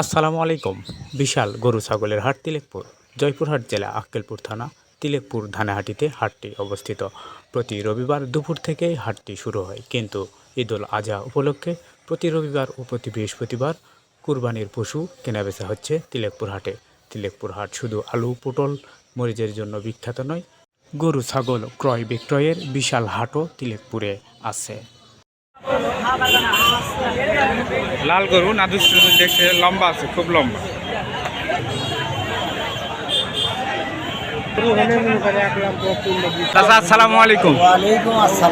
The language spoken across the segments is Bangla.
আসসালামু আলাইকুম। বিশাল গরু ছাগলের হাট তিলেকপুর, জয়পুরহাট জেলা আক্কেলপুর থানা, তিলেকপুর ধানেহাটিতে হাটটি অবস্থিত। প্রতি রবিবার দুপুর থেকেই হাটটি শুরু হয়। কিন্তু ঈদুল আজহা উপলক্ষে প্রতি রবিবার ও প্রতি বৃহস্পতিবার কুরবানির পশু কেনাবেচা হচ্ছে তিলেকপুর হাটে। তিলেকপুর হাট শুধু আলু, পটল, মরিচের জন্য বিখ্যাত নয়, গরু ছাগল ক্রয় বিক্রয়ের বিশাল হাটও তিলেকপুরে আছে। লাল গরু নাদুস দেখতে লম্বা আছে খুব লম্বা। চাচা আসসালামু আলাইকুম।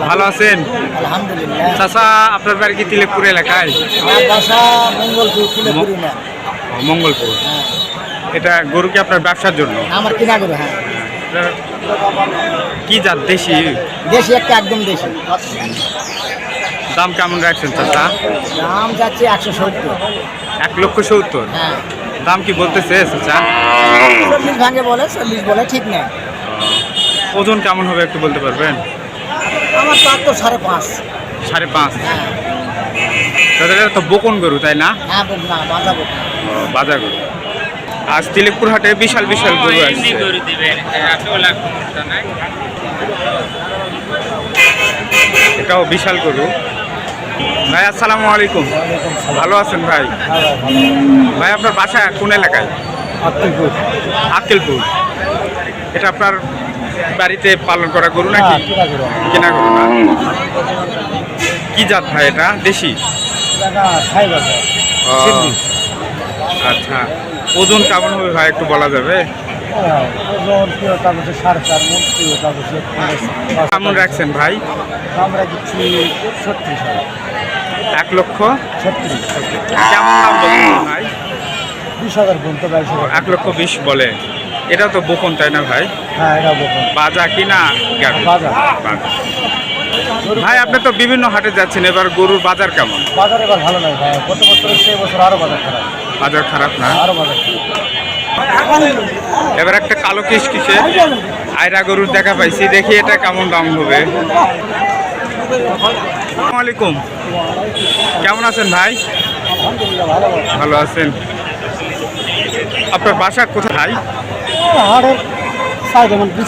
ভালো আছেন? চাচা আপনার বাড়ি কি তিলেকপুর এলাকায়? মঙ্গলপুর মঙ্গলপুর। এটা গরু কি আপনার ব্যবসার জন্য? আমার কিনা করে হ্যাঁ। এটা কি জাত দেশি? দেশি একটা একদম দেশি। দাম কেমন রাখছেন চাচা? দাম যাচ্ছে একশো সত্তর। এক লক্ষ সত্তর? হ্যাঁ। দাম কি বলতেছে চাচা? চল্লিশ ভাঙে বলে চল্লিশ বলে ঠিক নেই। ওজন কেমন হবে একটু বলতে পারবেন? আমার পাত তো সাড়ে পাঁচ। সাড়ে পাঁচ? হ্যাঁ। তাদের তো বকন গরু তাই না? হ্যাঁ না না ও, বাজার গরু আজ তিলেকপুর হাটে বিশাল বিশাল গরু আসছে। এটাও বিশাল গরু। ভাই আসসালামু আলাইকুম। ভালো আছেন ভাই? ভাই আপনার বাসা কোন এলাকায়? আক্কেলপুর। এটা আপনার বাড়িতে পালন করা গরু নাকি? কেনা গরু। না? কি জাত ভাই এটা? দেশি? ও, আচ্ছা। ওজন কেমন হবে ভাই একটু বলা যাবে? সাড়ে চার মন কেমন রাখছেন ভাই? আমরা দিচ্ছি ছত্রিশ এক লক্ষ? ছত্রিশ কেমন দাম বলছেন ভাই? বিশ হাজার এক লক্ষ বিশ বলে। এটা তো বকন তাই না ভাই? হ্যাঁ এটা বাজা কি না। বাজা। ভাই আপনি তো বিভিন্ন হাটে যাচ্ছেন এবার গরুর বাজার কেমন? বাজার এবার ভালো নয় ভাই। গত বছরের সেই বছর আরও বাজার খারাপ। বাজার খারাপ না? এবার একটা কালো কিস কিসে? আয়রা গরুর দেখা পাইছি দেখি এটা কেমন দাম হবে। আলাইকুম। কেমন আছেন ভাই? ভালো আছেন। আপনার বাসা কোথায়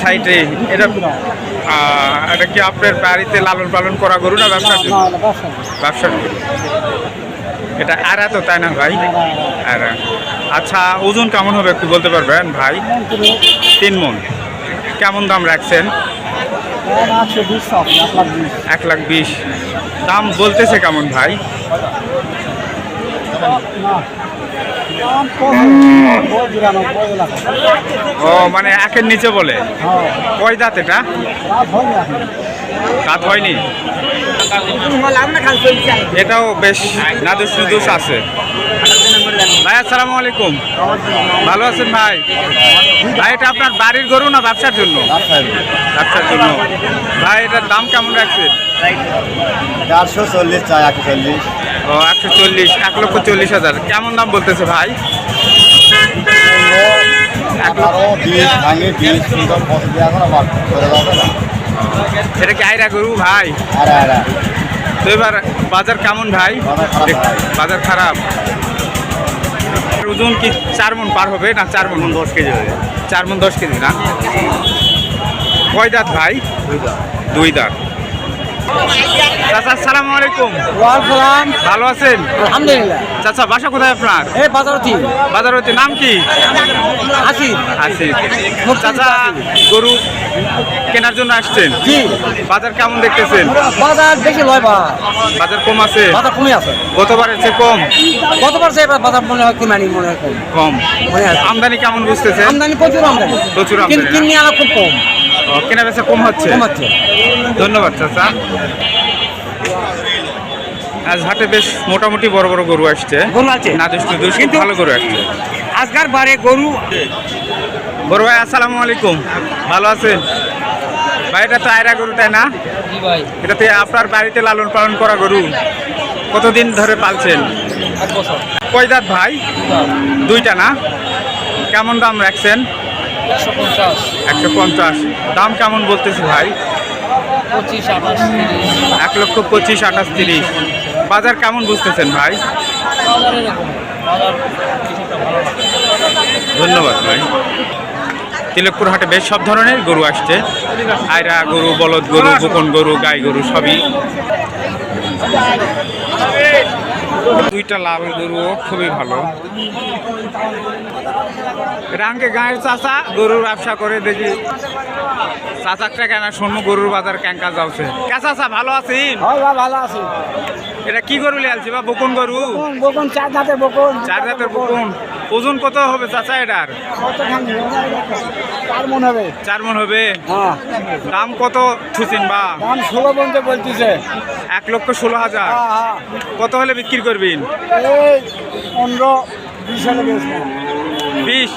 সাইড। এটা এটা কি আপনার বাড়িতে লালন পালন করা গরু না ব্যবসা? গরু এটা আরা তো তাই না ভাই? আরা আচ্ছা ওজন কেমন হবে একটু বলতে পারবেন ভাই? তিন মন। কেমন দাম রাখছেন? এক লাখ বিশ। দাম বলতেছে কেমন ভাই? ও মানে একের নিচে বলে? হ্যাঁ। কয় দাঁত এটা? দাঁত হয়নি? এটাও বেশ নাদুস নুদুস আছে। ভাই আসসালামু আলাইকুম। ভালো আছেন ভাই? ভাই এটা আপনার বাড়ির গরু না ব্যবসার জন্য? ব্যবসার জন্য। ভাই এটার দাম কেমন রাখছেন? চারশো চল্লিশ চাই একশো চল্লিশ। ও একশো চল্লিশ এক লক্ষ চল্লিশ হাজার। কেমন দাম বলতেছে ভাই? আঠারো বিশ ভাঙে বিশ এখন আবার করে এটা কি আইরা গরু? ভাই। তো এবার বাজার কেমন ভাই? বাজার খারাপ ভাই। বাজার খারাপ। ওজন কি চার মন পার হবে না চার মন? দশ কেজি হবে। চার মন দশ কেজি না? কয় দাঁত ভাই? দুই দাঁত। চাচা আসসালামু আলাইকুম। ওয়ালাইকুম। ভালো আছেন? আলহামদুলিল্লাহ। চাচা বাসা কোথায় আপনার? এই বাজারতি। বাজারতে নাম কি? চাচা গরু কেনার জন্য আসছেন? জি। বাজার কেমন দেখতেছেন? বাজার বেশি লয় বা। বাজার কম আছে? বাজার কমে আছে। গতবারের চেয়ে কম? গতবার সে বাজার মনে হয় কিমানি মনে হয় কম। কম। আমদানি কেমন বুঝতেছেন? আমদানি প্রচুর আমদানি। প্রচুর আমদানি? কিনে আনা খুব কম। কেনা বেচা কম হচ্ছে? কম হচ্ছে। ধন্যবাদ চাচা। আজ হাটে বেশ মোটামুটি বড় বড় গরু আসছে। গরু আছে। না দুষ্ট দুষ্ট কিন্তু- ভালো গরু আসছে। আজকার বারে গরু বড় ভাই আসসালামু আলাইকুম। ভালো আছেন? ভাই এটা তো আয়রা গরু তাই না? জি ভাই। এটা তো আপনার বাড়িতে লালন পালন করা গরু। কতদিন ধরে পালছেন? এক বছর। কয় দাঁত ভাই? দুইটা না? কেমন দাম রাখছেন? একশো পঞ্চাশ। দাম কেমন বলতেছে ভাই? পঁচিশ আঠাশ এক লক্ষ পঁচিশ আঠাশ তিরিশ। বাজার কেমন বুঝতেছেন ভাই? ধন্যবাদ ভাই। তিলকপুর হাটে বেশ সব ধরনের গরু আসছে। আয়রা গরু বলদ গরু বকন গরু গাই গরু সবই। দুইটা লাল গরু খুবই ভালো। রাঙ্গে গায়ের চাষা গরুর ব্যবসা করে দেখি। চাচাকটা কেন শোনো গরুর বাজার ক্যাঙ্কা যাচ্ছে। কে চাচা ভালো আছি ভালো আছি। এটা কি গরু লিয়ালছি বা বকুন গরু? বকুন চার দাঁতের বকুন। চার দাঁতের বকুন। ওজন কত হবে চাচা এটার? চার মন হবে। চার মন হবে? হ্যাঁ। দাম কত ছুচিন বা? দাম ষোলো পর্যন্ত বলতেছে। এক লক্ষ ষোলো হাজার। হ্যাঁ হ্যাঁ। কত হলে বিক্রি করবেন? পনেরো বিশ বিশ।